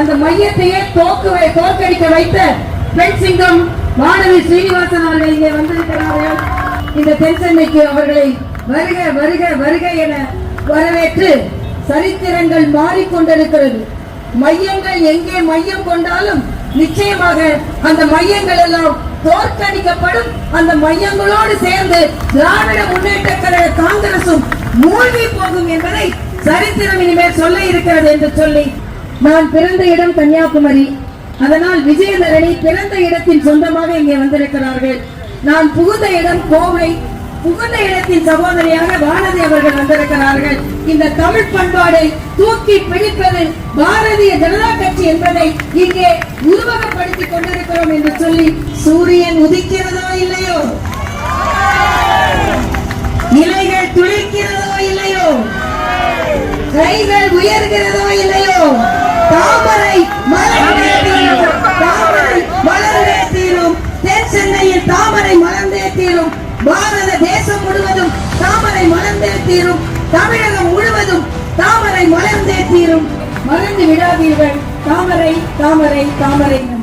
அந்த மையத்தையே தோக்கு தோற்கடிக்க வைத்த பெண் சிங்கம் மாணவி ஸ்ரீனிவாசன் அவர்கள் இங்கே வந்திருக்கிறார்கள். இந்த தென்சென்னைக்கு அவர்களை வருக வருக வருக என வரவேற்று சரித்திரங்கள் மாறிக்கொண்டிருக்கிறது. மையங்கள் எங்கே மையம் கொண்டாலும் நிச்சயமாக அந்த மையங்கள் எல்லாம் தோற்கடிக்கப்படும். அந்த மையங்களோடு சேர்ந்து திராவிட முன்னேற்ற கழக காங்கிரசும் மூழ்கி போகும் என்பதை சரித்திரம் இனிமேல் சொல்ல இருக்கிறது என்று சொல்லி நான் பிறந்த இடம் கன்னியாகுமரி. அதனால் விஜயதரணி பிறந்த இடத்தின் சொந்தமாக இங்கே வந்திருக்கிறார்கள். நான் புகுந்த இடம் கோவை. புகுந்த இடத்தின் சகோதரியாக வானதி அவர்கள் வந்திருக்கிறார்கள். இந்த தமிழ் பண்பாடை தூக்கி பிடிப்பது பாரதிய ஜனதா கட்சி என்பதை இங்கே உருவகப்படுத்திக் கொண்டிருக்கிறோம் என்று சொல்லி சூரியன் உதிக்கிறதோ இல்லையோ? இலைகள் துளிக்கிறதோ இல்லையோ? கைகள் உயர்கிறதோ இல்லையோ? தாமரை மலர்ந்தே தீரும். தாமரை மலர்ந்தே தீரும். தென் சென்னையில் தாமரை மலர்ந்தே தீரும். பாரத தேசம் முழுவதும் தாமரை மலர்ந்தே தீரும். தமிழகம் முழுவதும் தாமரை மலர்ந்தே தீரும். மலர்ந்து விடாதீர்கள். தாமரை தாமரை தாமரை.